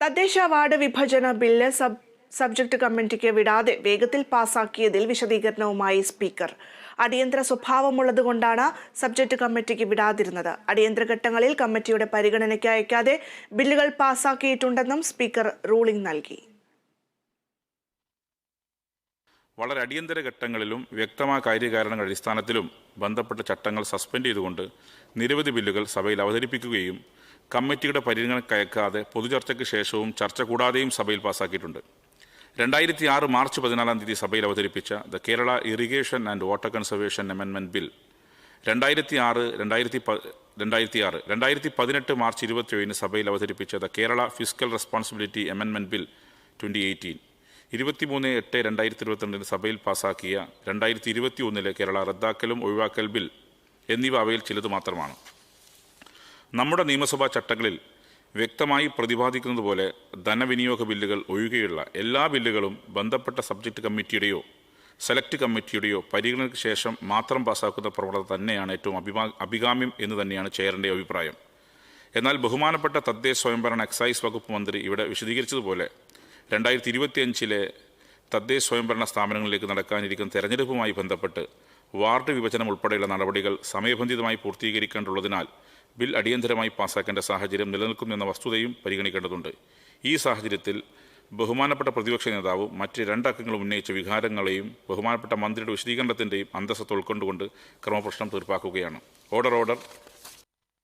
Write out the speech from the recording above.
തദ്ദേശ വാർഡ് വിഭജന bill sub subject കമ്മിറ്റിക്ക് വിടാതെ വേഗത്തിൽ പാസാക്കിയതിൽ വിശദീകരണവുമായി സ്പീക്കർ. അടിയന്തര സ്വഭാവമുള്ളതുകൊണ്ടാണ് സബ്ജക്ട് കമ്മിറ്റിക്ക് വിടാതിരുന്നത്. അടിയന്തര ഘട്ടങ്ങളിൽ കമ്മിറ്റിയുടെ പരിഗണനയ്ക്ക് അയക്കാതെ ബില്ലുകൾ പാസാക്കിയിട്ടുണ്ടെന്നും സ്പീക്കർ റൂളിംഗ് നൽകി. വളരെ അടിയന്തര ഘട്ടങ്ങളിലും വ്യക്തമായ കാര്യകാരണങ്ങൾ അടിസ്ഥാനത്തിലും ബന്ധപ്പെട്ട ചട്ടങ്ങൾ സസ്പെൻഡ് ചെയ്തുകൊണ്ട് നിരവധി ബില്ലുകൾ സഭയിൽ അവതരിപ്പിക്കുകയും കമ്മിറ്റിയുടെ പരിഗണന കയക്കാതെ പൊതുചർച്ചയ്ക്ക് ശേഷവും ചർച്ച കൂടാതെയും സഭയിൽ പാസാക്കിയിട്ടുണ്ട്. രണ്ടായിരത്തി ആറ് മാർച്ച് പതിനാലാം തീയതി സഭയിൽ അവതരിപ്പിച്ച the Kerala irrigation and water conservation അമെൻമെന്റ് bill രണ്ടായിരത്തി ആറ് രണ്ടായിരത്തി രണ്ടായിരത്തി ആറ് രണ്ടായിരത്തി പതിനെട്ട് മാർച്ച് ഇരുപത്തിയേഴിന് സഭയിൽ അവതരിപ്പിച്ച ദ കേരള ഫിസിക്കൽ റെസ്പോൺസിബിലിറ്റി അമെൻമെന്റ് ബിൽ ട്വന്റി എയ്റ്റീൻ. ഇരുപത്തിമൂന്ന് എട്ട് രണ്ടായിരത്തി ഇരുപത്തിരണ്ടിന് സഭയിൽ പാസാക്കിയ രണ്ടായിരത്തി ഇരുപത്തി ഒന്നിലെ കേരള റദ്ദാക്കലും ഒഴിവാക്കൽ ബിൽ എന്നിവ അവയിൽ ചിലത് മാത്രമാണ്. നമ്മുടെ നിയമസഭാ ചട്ടങ്ങളിൽ വ്യക്തമായി പ്രതിപാദിക്കുന്നത് പോലെ ധനവിനിയോഗ ബില്ലുകൾ ഒഴികെയുള്ള എല്ലാ ബില്ലുകളും ബന്ധപ്പെട്ട സബ്ജക്റ്റ് കമ്മിറ്റിയുടെയോ സെലക്ട് കമ്മിറ്റിയുടെയോ പരിഗണനയ്ക്ക് ശേഷം മാത്രം പാസ്സാക്കുന്ന പ്രവണത തന്നെയാണ് ഏറ്റവും അഭിമാ അഭികാമ്യം എന്ന് തന്നെയാണ് ചെയറിന്റെ അഭിപ്രായം. എന്നാൽ ബഹുമാനപ്പെട്ട തദ്ദേശ സ്വയംഭരണ എക്സൈസ് വകുപ്പ് മന്ത്രി ഇവിടെ വിശദീകരിച്ചതുപോലെ രണ്ടായിരത്തി ഇരുപത്തിയഞ്ചിലെ തദ്ദേശ സ്വയംഭരണ സ്ഥാപനങ്ങളിലേക്ക് നടക്കാനിരിക്കുന്ന തെരഞ്ഞെടുപ്പുമായി ബന്ധപ്പെട്ട് വാർഡ് വിഭജനം ഉൾപ്പെടെയുള്ള നടപടികൾ സമയബന്ധിതമായി പൂർത്തീകരിക്കേണ്ടുള്ളതിനാൽ ബിൽ അടിയന്തരമായി പാസാക്കേണ്ട സാഹചര്യം നിലനിൽക്കുമെന്ന വസ്തുതയും പരിഗണിക്കേണ്ടതുണ്ട്. ഈ സാഹചര്യത്തിൽ ബഹുമാനപ്പെട്ട പ്രതിപക്ഷ നേതാവ് മറ്റ് രണ്ടക്കങ്ങളും ഉന്നയിച്ച വികാരങ്ങളെയും ബഹുമാനപ്പെട്ട മന്ത്രിയുടെ വിശദീകരണത്തിന്റെയും അന്തസ്സത്ത് ഉൾക്കൊണ്ടുകൊണ്ട് ക്രമപ്രശ്നം തീർപ്പാക്കുകയാണ്. Order order.